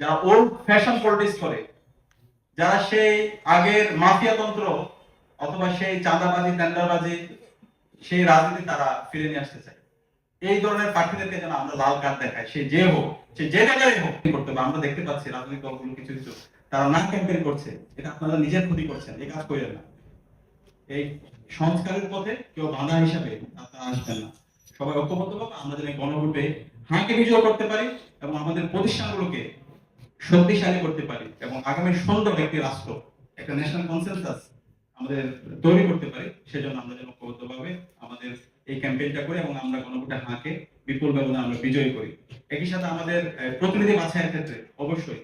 যারা old fashion politics করে, যারা সেই আগের মাফিয়া তন্ত্র অথবা সেই চাঁদাবাজি টেন্ডারবাজি সেই রাজনীতি তারা ফিরে নিয়ে আসতে চায়। এই ধরনের প্রার্থীদেরকে যেন আমরা লাল কার্ড দেখাই, সে যে হোক, সে যে জায়গায় হোক করতে হবে। আমরা দেখতে পাচ্ছি রাজনৈতিক দলগুলো কিছু কিছু, তারা না ক্যাম্পেইন করছে, এটা আপনারা নিজের ক্ষতি করছেন, এই কাজ করেন না। এই সংস্কারের পথে কেউ বাধা হিসাবে আপনারা আসবেন না। সবাই ঐক্যবদ্ধভাবে আমরা যেন গণভোটে হাঁকে বিজয় করতে পারি এবং আমাদের প্রতিষ্ঠানগুলোকে শক্তিশালী করতে পারি এবং আগামী সুন্দর একটি রাষ্ট্র, একটা ন্যাশনাল কনসেনসাস আমাদের তৈরি করতে পারি, সেজন্য আমরা যেন ঐক্যবদ্ধভাবে আমাদের এই ক্যাম্পেইনটা করি এবং আমরা গণভোটে হাঁকে, বিপুল ব্যবধানে আমরা বিজয়ী করি। একই সাথে আমাদের প্রতিনিধি বাছাইয়ের ক্ষেত্রে অবশ্যই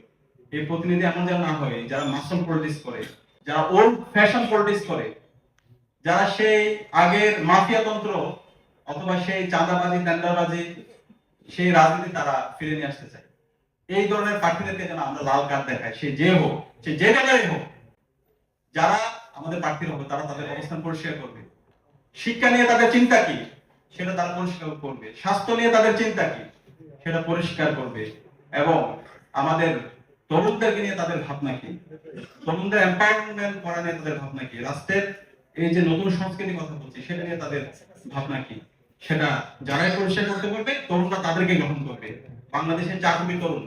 এই প্রতিনিধি এমন যেন না হয়, যারা মাসল পলিটিক্স করে, যারা ওল্ড ফ্যাশন পলিটিক্স করে, যারা সেই আগের মাফিয়া তন্ত্র অথবা সেই চাঁদাবাজি টেন্ডারবাজি সেই রাজনীতি তারা ফিরে নিয়ে আসতে চায়। এই ধরনের প্রার্থীদেরকে যেন আমরা লাল কার্ড দেখাই, সে যে হোক, সে যে জায়গায় হোক, যারা আমাদের প্রার্থী হবে, তারা তাদের অবস্থান পরিষ্কার করবে। শিক্ষা নিয়ে তাদের চিন্তা কি? সেটা তারা পরিষ্কার করবে। স্বাস্থ্য নিয়ে তাদের চিন্তা কি? সেটা পরিষ্কার করবে। এবং আমাদের তরুণদেরকে নিয়ে তাদের ভাবনা কি? তরুণদের এম্পাওয়ারমেন্ট করা নিয়ে তাদের ভাবনা কি? রাষ্ট্রের এই যে নতুন সংস্কৃতি কথা বলছি, সেটা নিয়ে তাদের ভাবনা কি? সেটা যারাই পরিষ্কার করতে পারবে, তরুণরা তাদেরকে গ্রহণ করবে। বাংলাদেশের চাকরি তরুণ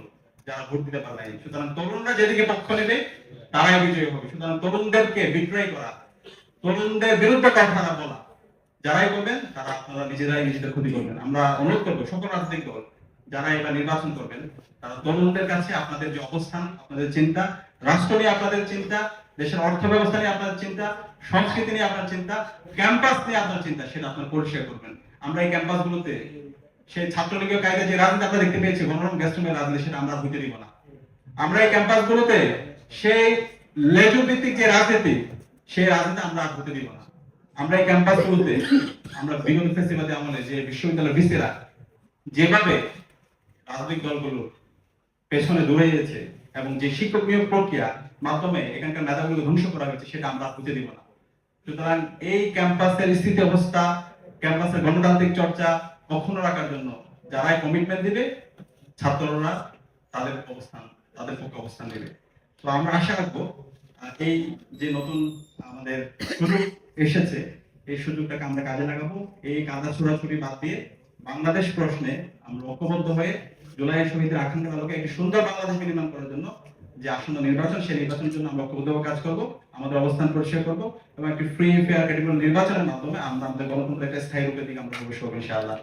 যারা ভোট দিতে পারে নাই। সুতরাং তরুণরা যেদিকে পক্ষ নেবে, তারাই বিজয়ী হবে। সুতরাং তরুণদেরকে বিক্রয় করা, তরুণদের বিরুদ্ধে কথা বলা, যারাই করবেন, তারা আপনারা নিজেরাই নিজেদের ক্ষতি করবেন। আমরা অনুরোধ করব, সকল রাজনৈতিক দল যারা এবার নির্বাচন করবেন, তারা তরুণদের কাছে আপনাদের যে অবস্থান, আপনাদের চিন্তা, রাষ্ট্র নিয়ে আপনাদের চিন্তা, দেশের অর্থ ব্যবস্থা নিয়ে আপনাদের চিন্তা, সংস্কৃতি নিয়ে আপনার চিন্তা, ক্যাম্পাস নিয়ে আপনার চিন্তা, সেটা আপনার পরিষ্কার করবেন। আমরা এই ক্যাম্পাস গুলোতে সেই ছাত্রলীগের কায়দা যে রাজনীতি আমরা দেখতে পেয়েছি, গণরম গ্যাস্ট্রোমের রাজনীতি, সেটা আমরা হইতে দিব না। আমরা এই ক্যাম্পাস গুলোতে সেই লেজু যে রাজনীতি, সেই রাজনীতি আমরা আর হতে দিব না। আমরা এই ক্যাম্পাস গুলোতে আমরা বিগত ফেস্টিভ্যালে আমলে যে বিশ্ববিদ্যালয়ের ভিসিরা যেভাবে রাজনৈতিক দলগুলো পেছনে দূরে গেছে এবং যে শিক্ষক নিয়োগ প্রক্রিয়া মাধ্যমে এখানকার মেধাগুলো ধ্বংস করা হয়েছে, সেটা আমরা হতে দিব না। সুতরাং এই ক্যাম্পাসের স্থিতি অবস্থা, ক্যাম্পাসের গণতান্ত্রিক চর্চা অক্ষুণ্ণ রাখার জন্য যারাই কমিটমেন্ট দিবে, ছাত্ররা তাদের অবস্থান, তাদের পক্ষে অবস্থান নেবে। তো আমরা আশা রাখব এই যে নতুন আমাদের সুযোগ এসেছে, এই সুযোগটাকে আমরা কাজে লাগাবো। এই কাদা ছোড়াছুড়ি বাদ দিয়ে বাংলাদেশ প্রশ্নে আমরা ঐক্যবদ্ধ হয়ে জুলাই শহীদের আকাঙ্ক্ষার আলোকে একটি সুন্দর বাংলাদেশ নির্মাণ করার জন্য যে আসন্ন নির্বাচন, সেই নির্বাচনের জন্য আমরা ঐক্যবদ্ধভাবে কাজ করব, আমাদের অবস্থান পরিষ্কার করব এবং একটি ফ্রি ফেয়ার ক্যাটেগরি নির্বাচনের মাধ্যমে আমরা আমাদের গণতন্ত্রের একটা স্থায়ী রূপের দিকে আমরা প্রবেশ করব, ইনশাআল্লাহ।